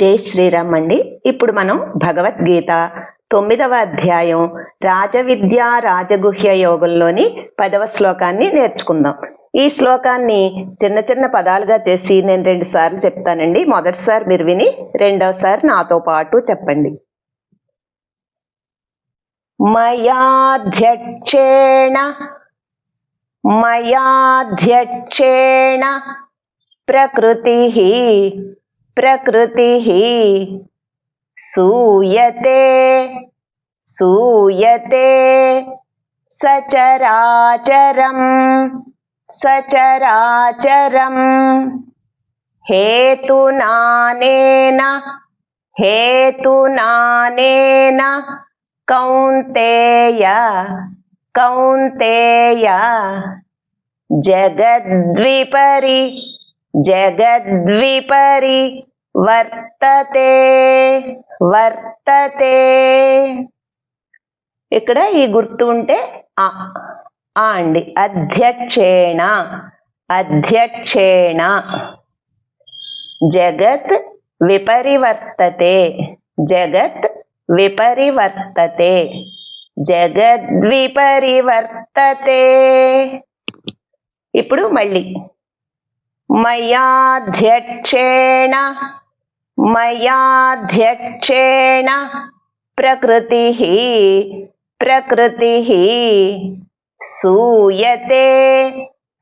జై శ్రీరామ్ అండి. ఇప్పుడు మనం భగవద్గీత తొమ్మిదవ అధ్యాయం రాజవిద్యా రాజగుహ్య యోగంలోని పదవ శ్లోకాన్ని నేర్చుకుందాం. ఈ శ్లోకాన్ని చిన్న చిన్న పదాలుగా చేసి నేను రెండు సార్లు చెప్తానండి. మొదటిసారి మీరు విని రెండవసారి నాతో పాటు చెప్పండి. మయాధ్యక్షేణ మయాధ్యక్షేణ ప్రకృతి प्रकृतिः सूयते सूयते सचराचरम सचराचरम हेतु नानेन हेतु नानेन कौन्तेय कौन्तेय। जगद्विपरी జగద్విపరి వర్తతే వర్తతే. ఇక్కడ ఈ గుర్తు ఉంటే ఆ అండి. అధ్యక్షేణ అధ్యక్షేణ. జగత్ విపరివర్తతే జగత్ విపరివర్తతే జగద్విపరివర్తతే ఇప్పుడు మళ్ళీ మయాధ్యక్షేణ మయాధ్యక్షేణ ప్రకృతి ప్రకృతి సూయతే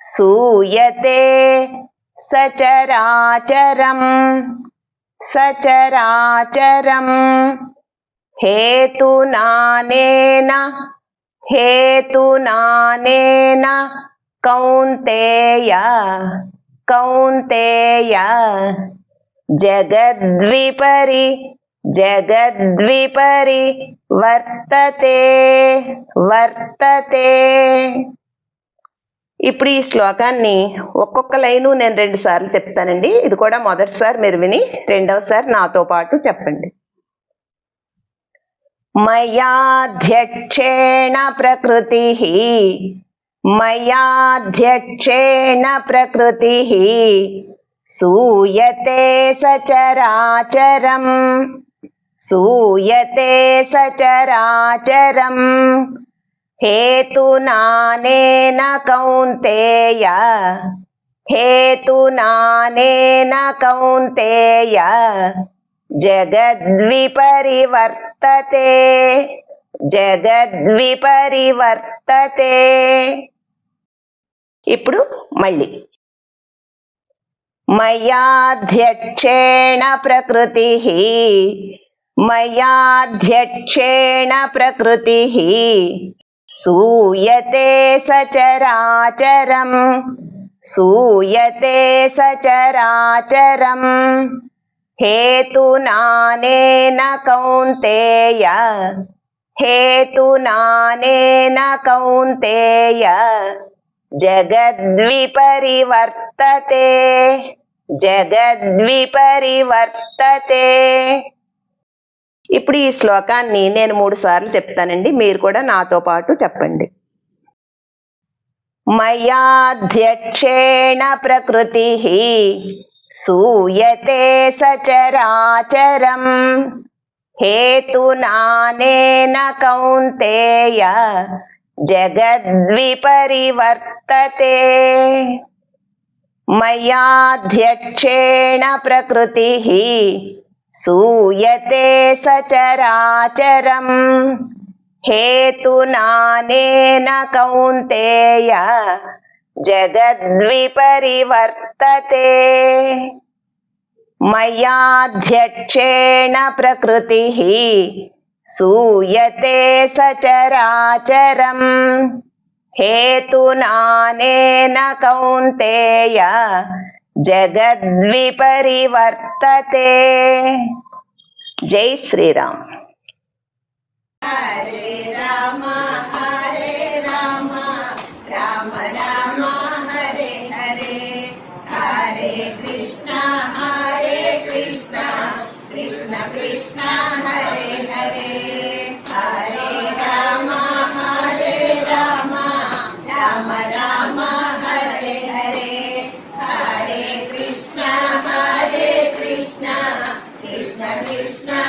సూయతే సచరాచరం సచరాచరం. హేతునానేన హేతునానేన కౌంతేయ కౌంతేయ జగద్విపరి జగద్విపరి వర్తతే వర్తతే. ఇప్పుడు ఈ శ్లోకాన్ని ఒక్కొక్క లైను నేను రెండు సార్లు చెప్తానండి. ఇది కూడా మొదటిసారి మీరు విని రెండవసారి నాతో పాటు చెప్పండి. మయాధ్యక్షేణ ప్రకృతి మయాధ్యక్షేణ ప్రకృతి సూయతే సచరాచరం. సూయతే సచరాచరం. హేతునానేన కౌంతేయ. హేతునానేన కౌంతేయ. జగద్విపరివర్తతే. జగద్విపరివర్తతే. ఇప్పుడు మళ్ళీ. మయాధ్యక్షేణ ప్రకృతి. మయాధ్యక్షేణ ప్రకృతి. సూయతే సచరాచరం. సూయతే సచరాచరం. హేతునానేన కౌంతేయ. హేతునానేన కౌంతేయ. జగద్విపరివర్తతే జగద్విపరివర్తతే. ఇప్పుడు ఈ శ్లోకాన్ని నేను మూడు సార్లు చెప్తానండి మీరు కూడా నాతో పాటు చెప్పండి. మయాధ్యక్షేణ ప్రకృతి సూయతే సచరాచరం హేతునానేన కౌంతేయ जगद्विपरिवर्तते मयाध्यक्षेण प्रकृतिः सूयते सचराचरम् हेतुनानेन कौन्तेय जगद्विपरिवर्तते मयाध्यक्षेण प्रकृतिः सूयते सचराचरम् हेतुनानेन कौन्तेय जगद्विपरिवर्तते जय श्रीराम हरे राम हरे राम कृष्ण कृष्ण